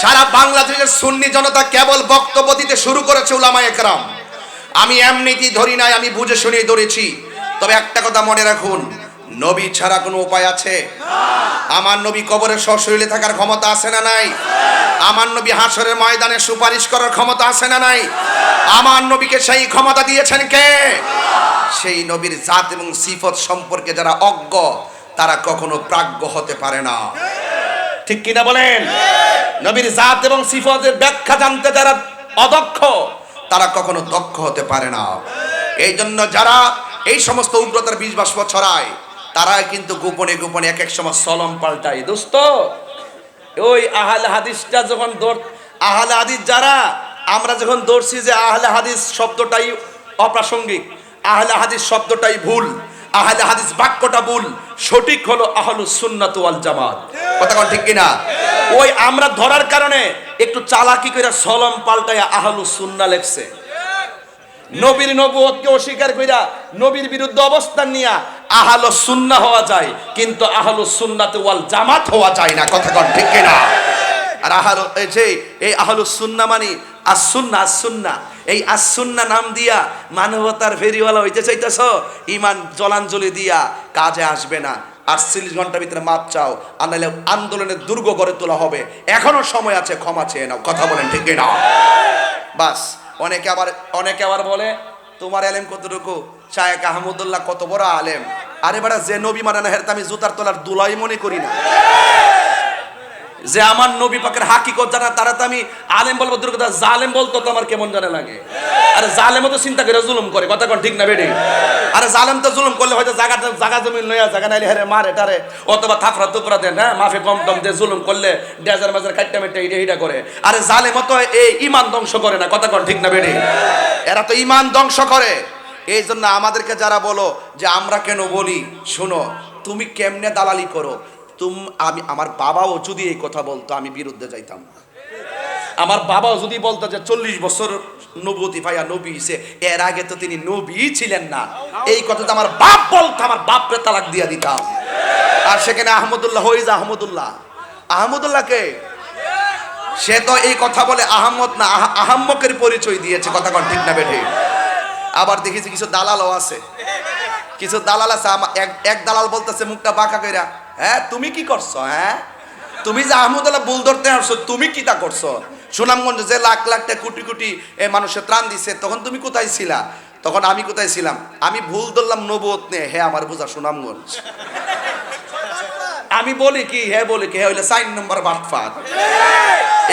সারা বাংলাদেশের সুন্নি জনতা কেবল বক্তব্য দিতে শুরু করেছে উলামা একরাম। আমি এমনিতেই ধরি নাই, আমি বুঝে শুনে ধরেছি। তবে একটা কথা মনে রাখুন, নবী ছাড়া কোনো উপায় আছে? আমার নবী কবরে সশরীরে থাকার ক্ষমতা আছে না নাই? আমার নবী হাসরের ময়দানে সুপারিশ করার ক্ষমতা আছে না নাই? আমার নবীকে সেই ক্ষমতা দিয়েছেন কে? সেই নবীর জাত এবং সিফত সম্পর্কে যারা অজ্ঞ, তারা কখনো প্রাজ্ঞ হতে পারে না। ঠিক কিনা বলেন? নবীর জাত এবং সিফতের ব্যাখ্যা জানতে যারা অদক্ষ, তারা কখনো দক্ষ হতে পারে না। এই জন্য যারা এই সমস্ত উগ্রতার বিষ বাষ্প ছড়ায় তারা কিন্তু গোপনে গোপনে এক এক সময় সলম পাল্টায়। দোস্ত, ওই আহলে হাদিসটা যখন দৌড় আহলে হাদিস যারা, আমরা যখন দৌড়ছি যে আহলে হাদিস শব্দটাই অপ্রাসঙ্গিক, আহলে হাদিস শব্দটাই ভুল। আহলে হাদিস বাক্যটা ভুল। সঠিক হলো আহলু সুন্নাত ওয়াল জামাত। কথা ঠিক কিনা? ওই আমরা ধরার কারণে একটু চালাকি করে সলম পাল্টায় আহলু সুন্না লেখছে। নবীর নবুয়তকে অস্বীকার কইরা নবীর বিরুদ্ধে অবস্থান নিয়া আহলো সুন্না হওয়া যায়, কিন্তু আহলো সুন্নাতে ওয়াল জামাত হওয়া যায় না। কথা কন ঠিক কিনা? আর আহলো এই যে, এই আহলো সুন্না মানে আসুন্না আসুন্না এই আসুন্না নাম দিয়া মানবতার ফেরিওয়ালা হইতে চাইতেছ ইমান জলাঞ্জলি দিয়া কাজে আসবে না। আটচল্লিশ ঘণ্টার ভিতরে মাপ চাও, আর নাহলে আন্দোলনের দুর্গ গড়ে তোলা হবে। এখনও সময় আছে, ক্ষমা চেয়ে নাও। কথা বলেন, ঠিক না বাস, অনেকে আবার অনেকে আবার বলে, তোমার আলেম কতটুকু? শায়েক আহমদুল্লাহ কত বড় আলেম? আরে বেড়া যে নবী না হেরতে আমি জুতার তোলার দুলাই মনে করি না। যে আমার নবী পাকের হাকিকত জানা তারা তো আমি আলেম বলব দূর কথা জালেম বলতো তো আমার কেমন জানে লাগে? আরে জালেমও তো চিন্তা করে জুলুম করে, কথা কোন ঠিক না বেডি? আরে জালেম তো জুলুম করলে হয়তো জায়গা জায়গা জমি লইয়া জায়গা নাইলে হেরে মারে টারে, অথবা থাফরা তুফরা দেন হ্যাঁ? মাফে কম টম দিয়ে জুলুম করলে ডেজার মাজার কাটটা মেটে ইটা ইটা করে। আরে জালেমও তো এই ইমান ধ্বংস করে না, কথা কোন ঠিক না বেডি? এরা তো ইমান ধ্বংস করে। এই জন্য আমাদেরকে যারা বলো যে আমরা কেন বলি, শোনো, তুমি কেমনে দালালি করো? তুম আমি, আমার বাবাও যদি এই কথা বলতো, আমি বিরুদ্ধে যাইতাম আমার বাবাও যদি বলতো যে চল্লিশ বছর নবতী ভাইয়া নবী হিসে এর আগে তো তিনি নবী ছিলেন না। এই কথা তো আমার বাপ বলতো, আমার বাপরে তালাক দিয়া দিতাম। আর সেখানে আহমদুল্লাহ হইজ আহমদুল্লাহ। আহমদুল্লাহকে সে তো এই কথা বলে আহমদ না, আহ- আহাম্মকের পরিচয় দিয়েছে, কথা কন ঠিক না বেঠে। আবার দেখেছি কিছু দালালও আছে। কিছু দালাল আছে এক দালাল বলতেছে মুখটা বাঁকা কইরা হ্যাঁ তুমি কি করছ হ্যাঁ? তুমি যে আহমদুল্লাহ বুল ধরতে আসছো, তুমি কি তা করছ? সুনামগঞ্জ যে লাখ লাখ কোটি কোটি এ মানুষের ত্রাণ দিছে, তখন তুমি কোথায় ছিলা? তখন আমি কোথায় ছিলাম? আমি ভুল ধরলাম নবত নিয়ে হ্যাঁ আমার বোঝা সুনামগঞ্জ। আমি বলি কি হ্যাঁ বলি কি হ্যাঁ হইলে সাইন নম্বর বাটফাত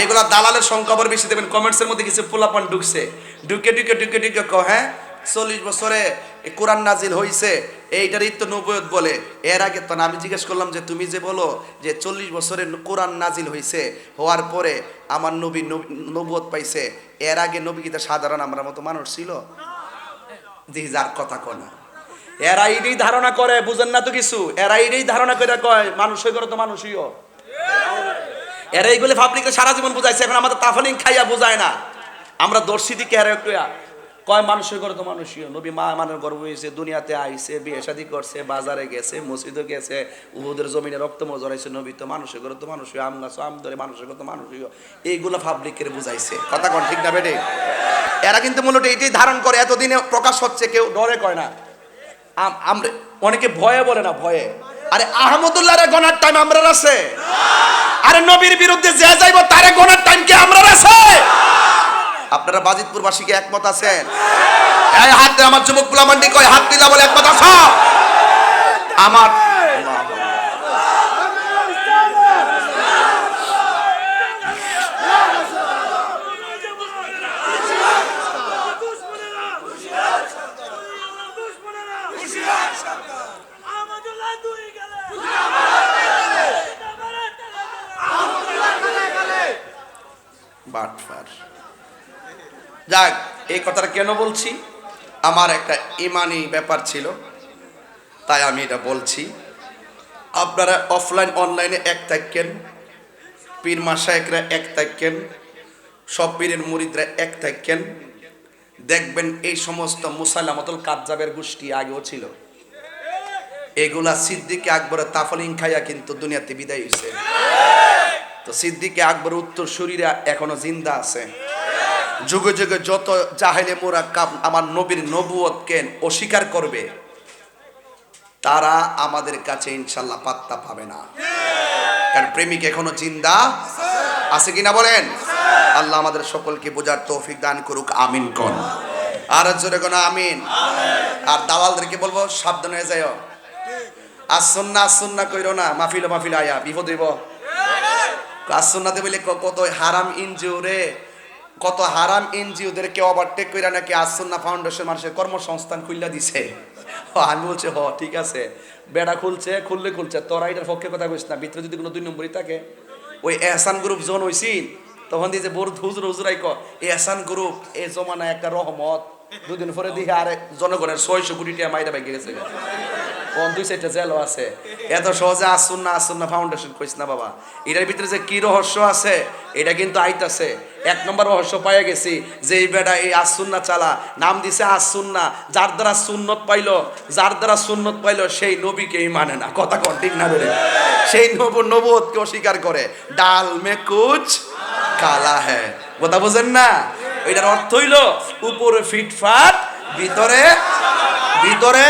এগুলা দালালের সংখ্যা আবার বেশি দেবেন, কমেন্টসের মধ্যে কিছু পোলাপান ঢুকছে। ঢুকে ঢুকে ঢুকে ঢুকে ক হ্যাঁ? চল্লিশ বছরে কোরআন নাজিল হইছে এইটারই তো নবুয়ত বলে। এর আগে তো আমি জিজ্ঞেস করলাম যে তুমি যে বলো যে চল্লিশ বছরে কোরআন নাজিল হইছে, হওয়ার পরে আমার নবী নবী- নবুয়ত পাইছে, এর আগে নবী কি সাধারণ আমরা মতো মানুষ ছিল? জি, যার কথা কনা এরা এইটাই ধারণা করে, বুঝেন না তো কিছু? এরা এইটাই ধারণা করে কয়, মানুষ হয়ে করে তো মানুষইও এরা এইগুলো পাবলিককে সারা জীবন বুঝাইছে, এখন আমাদের তাফালিং খাইয়া বুঝায় না। আমরা দর্শি দিকে এরা একটু কয় মানুষের করে তো মানুষই নবী মা মানের গর্ব হয়েছে, দুনিয়াতে আইছে, বিয়ে শাদি করছে, বাজারে গেছে, মসজিদে গেছে, উহুদের জমিনে রক্ত মজরাইছে নবী তো মানুষের করে তো মানুষই আম গাছ, আম ধরে মানুষের করে তো মানুষই এইগুলো পাবলিকের বুঝাইছে। কথা কন ঠিক না বেটে এরা কিন্তু মূলত এইটাই ধারণ করে, এতদিনে প্রকাশ হচ্ছে, কেউ ডরে কয় না। আম- আমরা, অনেকে ভয়ে বলে না, ভয়ে। আরে আহমদুল্লাহ রে গনার টাইম আমরা আছে। আরে নবীর বিরুদ্ধে যে যাইব, তারে গনার টাইম কি আমরা আছে? আপনারা বাজিতপুর বাসীকে একমত আছেন? এই হাত দিয়ে আমার যুবক গুলামান্ডি কয় হাত দিলা বলে একমত আছো? আমার যাক, এই কথাটা কেন বলছি? আমার একটা ইমানি ব্যাপার ছিল, তাই আমি এটা বলছি। আপনারা অফলাইন অনলাইনে এক থাকেন, পীর মাসায়করা এক থাকেন, সব পীরের মুরিদরা এক থাকেন। দেখবেন এই সমস্ত মুসাইলামতুল কাজ্জাবের গোষ্ঠী আগেও ছিল। এগুলা সিদ্দিকে আকবরের তাফলিং খাইয়া কিন্তু দুনিয়াতে বিদায় হয়েছে তো সিদ্দিকে আকবর উত্তর শরীরে এখনও জিন্দা আছে। যুগে যুগে যত জাহেলে মোরা কাপ আমার নবীর নবুয়তকে অস্বীকার করবে, তারা আমাদের কাছে ইনশাল্লাহ পাত্তা পাবে না। কারণ প্রেমিক এখনও চিন্তা আছে কিনা বলেন? আল্লাহ আমাদের সকলকে বোঝার তৌফিক দান করুক, আমিন কোন। আর জোরে কোন, আমিন। আর দালালদেরকে বলব, সাবধান হয়ে যাও আসন্না আসন্না কইরো না, মাহফিল মাহফিল, আয়া, বিপদ হইব। আসন্নাতে বলে ক- কত হারাম এনজিও রে। কত হারাম এনজিওদেরকে ওভারটেক কইরা নাকি আসন্না ফাউন্ডেশন মানুষের কর্মসংস্থান খুললা দিছে। আমি বলছি, হ, ঠিক আছে। বেড়া খুলছে, খুললে খুলছে। তোরা এটার পক্ষে কথা কইস না। ভিতরে যদি কোনো দুই নম্বরই থাকে, ওই এহসান গ্রুপ যখন হইছিল, তখন দিয়ে যে বড় হুজুর হুজুরাই ক এহসান গ্রুপ, এ জমানায় একটা রহমত। দুদিন পরে দিয়ে আরে জনগণের ছয়শো কোটি টাকা মাইরা বাইকে গেছে। দুই জেলও আছে? এত সহজে আসুন না আসুন না ফাউন্ডেশন না বাবা। এটার ভিতরে যে কি রহস্য আছে, এটা কিন্তু আইতাছে এক নম্বর রহস্য পাইয়া গেছি যে এই বেটা এই চালা, নাম দিছে যার দ্বারা সুন্নত পাইলো, যার দ্বারা সুন্নত পাইলো, সেই নবীকেই মানে না। কথা কন ঠিক না বেরে সেই নব নবতকে অস্বীকার করে। ডাল মে কুচ কালা হ্যাঁ কথা বোঝেন না? এটার অর্থ হইল, উপরে ফিটফাট, ভিতরে ভিতরে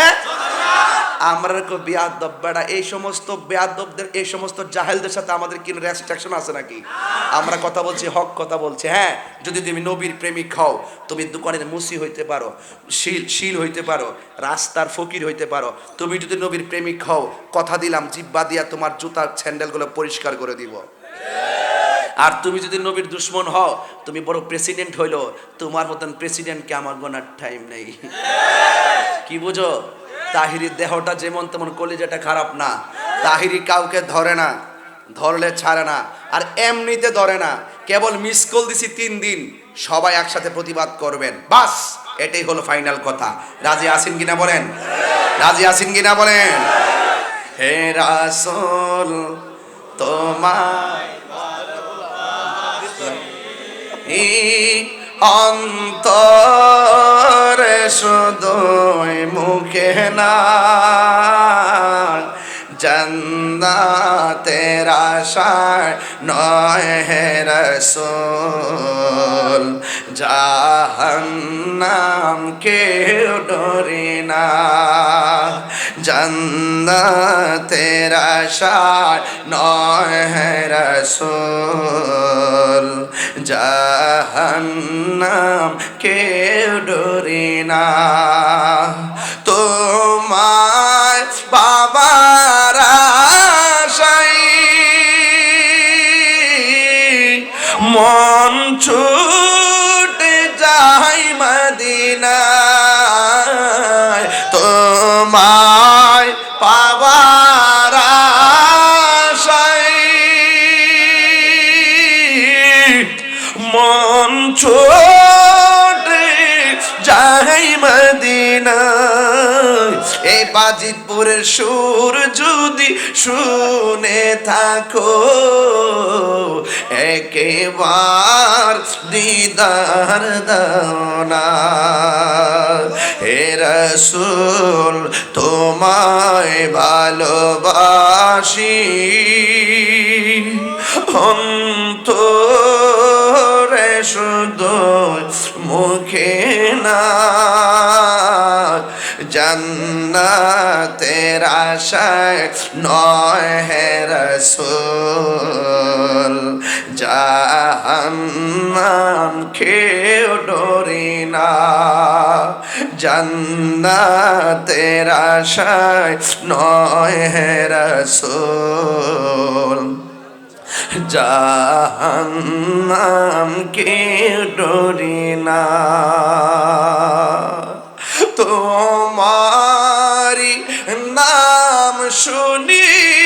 আমরা বেয়াদব, বেড়া, এই সমস্ত বেয়াদবদের, এই সমস্ত জাহেলদের সাথে আমাদের কি রেস্ট্রিকশন আছে নাকি? আমরা কথা বলছি, হক কথা বলছি। হ্যাঁ যদি তুমি নবীর প্রেমিক হও, তুমি দোকানের মুসি হইতে পারো, শিল শিল হইতে পারো, রাস্তার ফকির হইতে পারো। তুমি যদি নবীর প্রেমিক হও, কথা দিলাম, জিব্বা দিয়া তোমার জুতার স্যান্ডেলগুলো পরিষ্কার করে দিব। আর তুমি যদি নবীর দুশ্মন হও, তুমি বড় প্রেসিডেন্ট হইল, তোমার মতন প্রেসিডেন্টকে আমার গোনার টাইম নেই। কি বুঝো? তাহিরির দেহটা যেমন তেমন কলিজাটা খারাপ না। তাহিরি কাউকে ধরে না, ধরলে ছাড়ে না, আর এমনিতে ধরে না। কেবল মিস কল দিছি তিন দিন, সবাই একসাথে প্রতিবাদ করবেন। বাস, এটাই হলো ফাইনাল কথা। রাজি আসিন কিনা বলেন? রাজি আসিন কিনা বলেন? হে রাসূল এই অন্তরে শুধুই মুখে না জন্দা আশায় নয় হে রসুল। জাহান্নাম কেউ ডরে না হে রসুল। জাহান্নাম কেউ ডরে না। তোমায় বাবার মন ছুটে বাজিতপুরের সুর যদি শুনে থাকো, একেবার দিদার দানা হে রসুল, তোমায় ভালোবাসি। অন্তরে শুধু মুখে না জান্নাতের আশায় নয় হে রসুল। জাহান্নাম খেয়ে ডরি না। জান্নাতের আশায় নয় হে রসুল। জাহান্নাম কে ডরি না। তোমারি নাম শুনিলা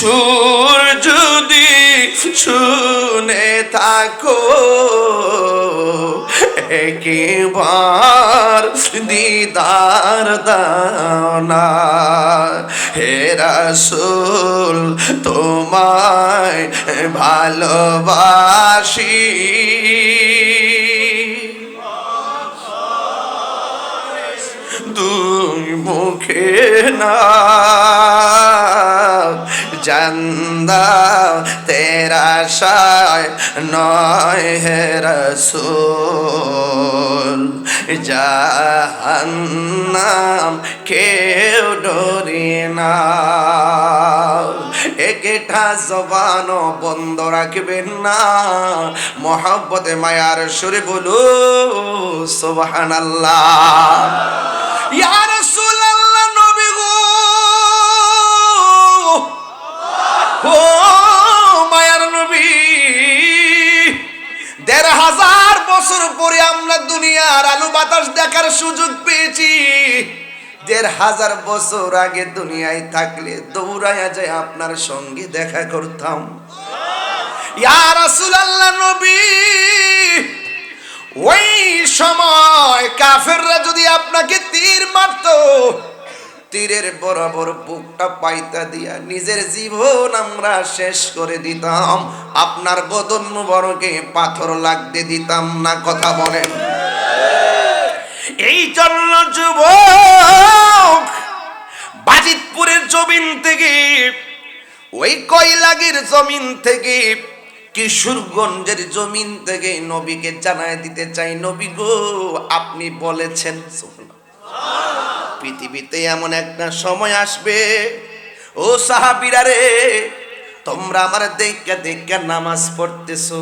সুর যদি শুনে থাকো একবার দিদার দানা হে রাসূল তোমায় ভালোবাসি। দুই মুখে না জান্দা তেরা শায় নয় হে রসুল। জাহান্নাম কেউ ডরি না। একটা জবান বন্ধ রাখবেন না। মহব্বতে, মায়ার সুরে বলু সোবাহান আল্লাহ ইয়া রাসূলুল্লাহ বছর পরে আমরা দুনিয়ার আলু বাতাস দেখার সুযোগ পেয়েছি। দেড় হাজার বছর আগে দুনিয়ায় থাকলে দৌড়াইয়া যায় আপনার সঙ্গে দেখা করতাম। ওই সময় কাফেররা যদি আপনাকে তীর মারতো তীরের বরাবর বুকটা পাইতা দিয়া নিজের জীবন আমরা শেষ করে দিতাম। আপনার বদন মুবারকে পাথর লাগতে দিতাম না, কথা বলেন। এই জন্য যুবক, বাজিতপুরের জমিন থেকে, ওই কয়লাগের জমিন থেকে, কিশোরগঞ্জের জমিন থেকে নবীকে জানায় দিতে চাই। নবী গো, আপনি বলেছেন পৃথিবীতে এমন একটা সময় আসবে, ও সাহাবিরা রে, তোমরা আমার দেখা দেখা নামাজ পড়তেছো,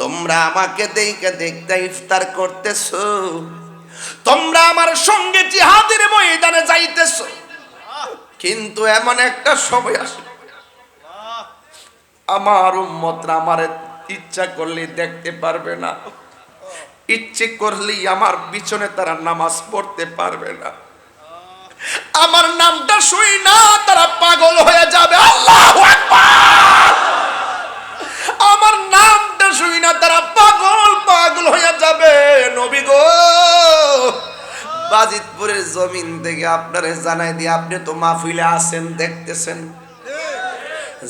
তোমরা আমাকে দেখা দেখা ইফতার করতেছো, তোমরা আমার সঙ্গে জিহাদের ময়দানে যাইতেছো। কিন্তু এমন একটা সময় আসবে, আমার উম্মতরা আমার ইচ্ছা করলে দেখতে পারবে না। ইচ্ছে করলেই আমার পিছনে তারা নামাজ পড়তে পারবে না। আমার নামটা শুই না, তারা পাগল হয়ে যাবে। আল্লাহ আমার নামটা শুই না, তারা পাগল পাগল হয়ে যাবে। নবী গো, বাজিতপুরের জমিন থেকে আপনারে জানাই দিয়ে আপনি তো মাহফিলে আছেন, দেখতেছেন।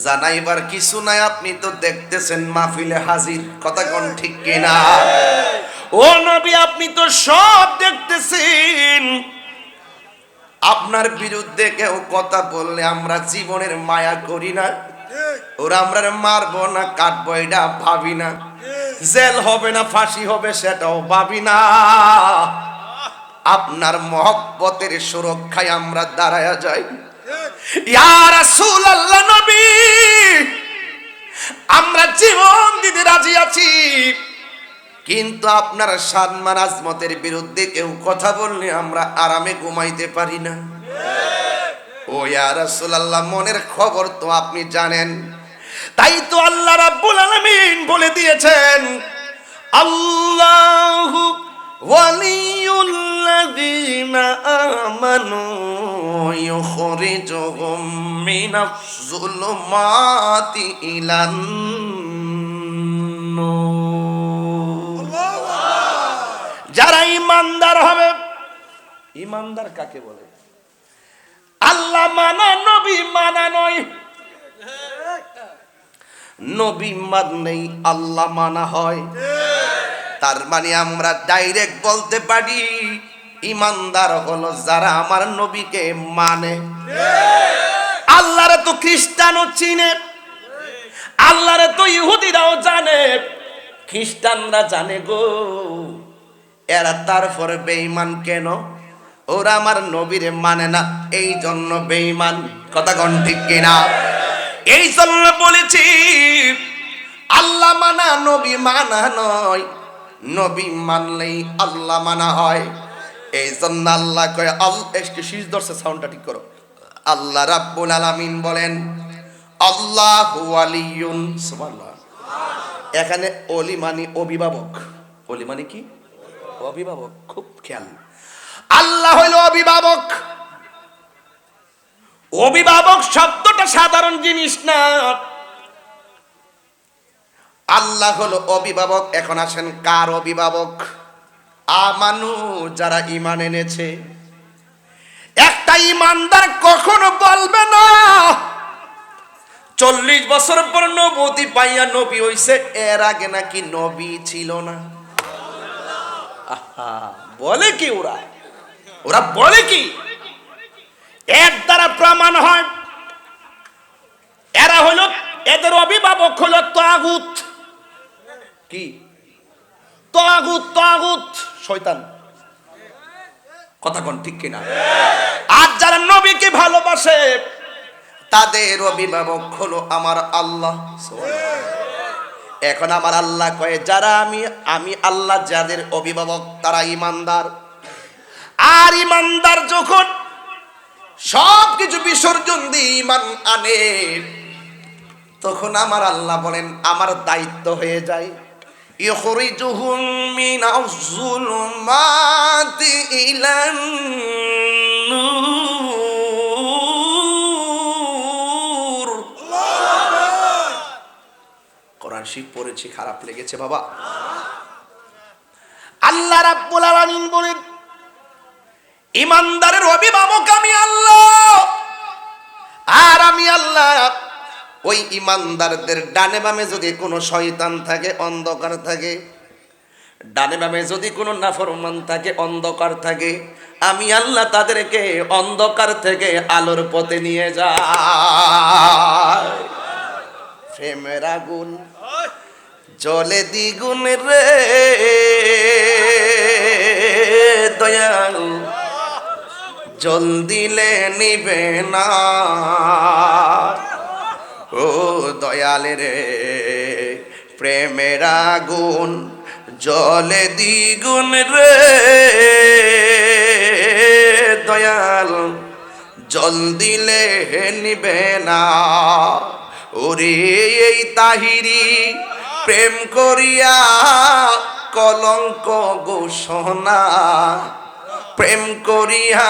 জানাইবার কিছু নাই, আপনি তো দেখতেছেন মাহফিলে হাজির। কথা কোন ঠিক কিনা? ও নবী, আপনি তো সব দেখতেছেন। আপনার বিরুদ্ধে কেউ কথা বললে আমরা জীবনের মায়া করি না। ওরা আমরা মারবো না, কাটবো, এটা ভাবি না। জেল হবে না, ফাঁসি হবে, সেটাও ভাবি না। আপনার মহব্বতের সুরক্ষায় আমরা দাঁড়ায়া যাই। ইয়া রাসূলুল্লাহ নবী, আমরা জীবন দিতে রাজি আছি। কিন্তু আপনার সম্মান আজমতের বিরুদ্ধে কেউ কথা বললে আমরা আরামে ঘুমাইতে পারি না। ও ইয়া রাসূলুল্লাহ, মনের খবর তো আপনি জানেন। তাই তো আল্লাহ রাব্বুল আলামিন বলে দিয়েছেন, আল্লাহু ওয়ালিয়ুল্লাযীনা আমানু ইউখরিজুহুম মিনাজ যুলুমাতি ইলান নূর যারা ইমানদার হবে, ইমানদার কাকে বলে? আল্লাহ মানা, নবী মানা নয়। নবী মানলেই আল্লাহ মানা হয়। তার মানে আমরা ডাইরেক্ট বলতে পারি, ইমানদার হলো যারা আমার নবীকে মানে। আল্লাহরে তো খ্রিস্টানও চিনে, আল্লাহরে তো ইহুদিরাও জানে। খ্রিস্টানরা জানে গো এরা তারপরে বেঈমান কেন? ওরা আমার নবীরে মানে না এই জন্য বেঈমান। কথা কোন ঠিক কিনা? এই জন্য বলেছি, আল্লাহ মানা, নবী মানা নয়। নবী মানলেই আল্লাহ মানা হয়। এই জন্য আল্লাহ কয় একটু শীষ ধরছে, সাউন্ডটা ঠিক করো। আল্লাহ রাব্বুল আলামিন বলেন, আল্লাহ আলিউন সুবহানাল্লাহ। এখানে অলি মানে অভিভাবক। অলি মানে কি? অভিভাবক, খুব খেয়াল আল্লাহ হইল অভিভাবক। অভিভাবক শব্দটা সাধারণ জিনিস না। আল্লাহ হলো অভিভাবক, এখন আসেন কার অভিভাবক? আমানু যারা ইমান এনেছে। একটা ইমানদার কখনো বলবে না, চল্লিশ বছর পর নবতী পাইয়া নবী হইছে, এর আগে নাকি নবী ছিল না। বলে কি ওরা? ওরা বলে কি? এর দ্বারা প্রমাণ হয়, এরা হলো, এদের অভিভাবক হলো তাগুত। কি? তাগুত তাগুত, শয়তান। কথা কোন ঠিক কিনা? আর যারা নবীকে ভালোবাসে, তাদের অভিভাবক হলো আমার আল্লাহ। এখন আমার আল্লাহ কয়ে, যারা আমি আমি আল্লাহ যাদের অভিভাবক, তারা ইমানদার। আর ইমানদার যখন সব কিছু বিসর্জন দিয়ে ইমান আনে, তখন আমার আল্লাহ বলেন, আমার দায়িত্ব হয়ে যায়। ইখরিজুহুম মিনাজ যুলুমাতি ইলান নূর শিখ পড়েছি খারাপ লেগেছে, বাবা। আল্লাহ রাব্বুল আলামিন বলেন, ইমানদারের অভিভাবক আমি আল্লাহ। আর আমি আল্লাহ। ওই ইমানদারদের ডানে বামে যদি কোনো শয়তান থাকে, অন্ধকার থাকে, ডানে বামে যদি কোনো নাফরমান থাকে, অন্ধকার থাকে, আমি আল্লাহ তাদেরকে অন্ধকার থেকে আলোর পথে নিয়ে যাই। প্রেমের আগুন জলে দ্বিগুণ রে। দয়াল, জল দিলে নিবে না। ও দয়াল রে, প্রেমের আগুন জলে দ্বিগুণ রে। দয়াল, জল দিলে নিবে না। ওরে এই তাহিরি প্রেম করিয়া কলঙ্ক ঘোষণা। প্রেম করিয়া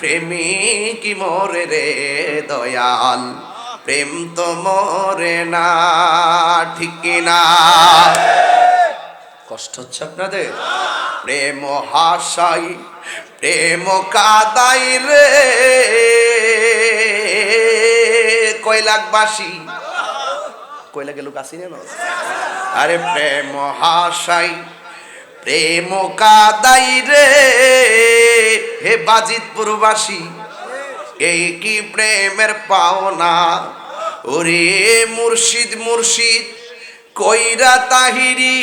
প্রেমিক মরে রে দয়াল, প্রেম তো মরে না, ঠিক না কষ্ট হচ্ছে আপনাদের? প্রেম হাসাই, প্রেম কাদাই রে। কৈলাকবাসী কৈলাকে লোক আসি না আরে প্রেম হাসাই প্রেম কাদাই রে। হে বাজিতপুরবাসী, এই কি প্রেমের পাওনা? ওরে মুর্শিদ মুর্শিদ, কইরা তাহিরি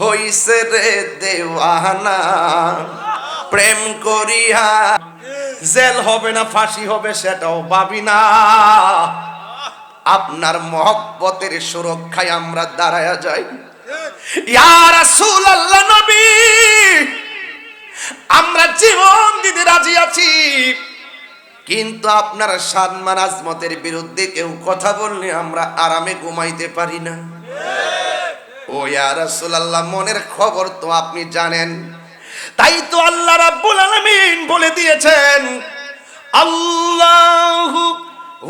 হইছে রে দেওয়ানা। প্রেম করিয়া, জেল হবে না, ফাঁসি হবে, সেটাও ভাবি না। আপনার মহব্বতের সুরক্ষায় আমরা দাঁড়ায়া যাই। নবী, আমরা জীবন দিতে রাজি আছি। কিন্তু আপনার সম্মান আজমতের বিরুদ্ধে কেউ কথা বললে আমরা আরামে ঘুমাইতে পারি না। ও ইয়া রাসূলুল্লাহ, মনের খবর তো আপনি জানেন। তাই তো আল্লাহ রাব্বুল আলামিন বলে দিয়েছেন, আল্লাহু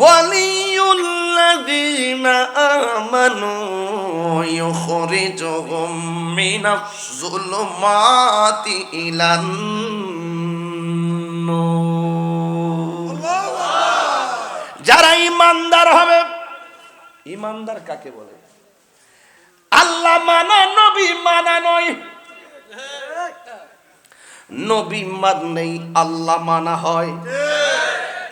ওয়ালিউল্লাযীনা আমানু ইউখরিজুহুম মিনাজ যুলুমাতি ইলান নূর। যারা ইমানদার হবে ইমানদার কাকে বলে? আল্লাহ মানা, নবী মানা নয়। নবী মানলেই আল্লাহ মানা হয়।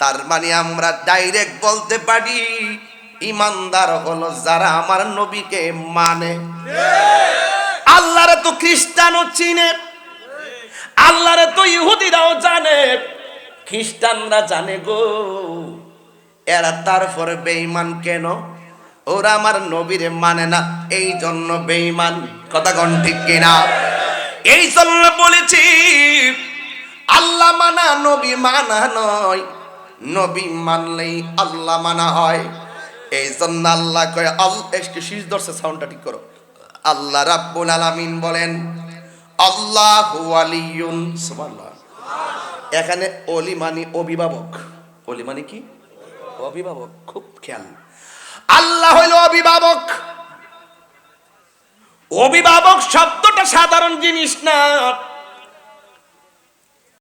তার মানে আমরা ডাইরেক্ট বলতে পারি, ইমানদার হলো যারা আমার নবীকে মানে। আল্লাহরে তো খ্রিস্টানও চিনে, আল্লাহরে তো ইহুদিরাও জানে, খ্রিস্টানরা জানে গো, এরা তারপরে বেঈমান কেন? ওরা আমার নবীরে মানে না এই জন্য বেঈমান। কথা কোন ঠিক কিনা? এই জন্য বলেছি, আল্লাহ মানা, নবী মানা নয়। নবী মানলেই আল্লাহ মানা হয়। এই জন্য আল্লাহ কয়, আল একটু শীষ ধরছে সাউন্ডটা ঠিক করো। আল্লাহ রাব্বুল আলামিন বলেন, আল্লাহু আলিয়ুন, সুবহানাল্লাহ। এখানে অলি মানে অভিভাবক। অলি মানে কি? অভিভাবক, খুব খেয়াল। আল্লাহ হইল অভিভাবক। অভিভাবক শব্দটা সাধারণ জিনিস না।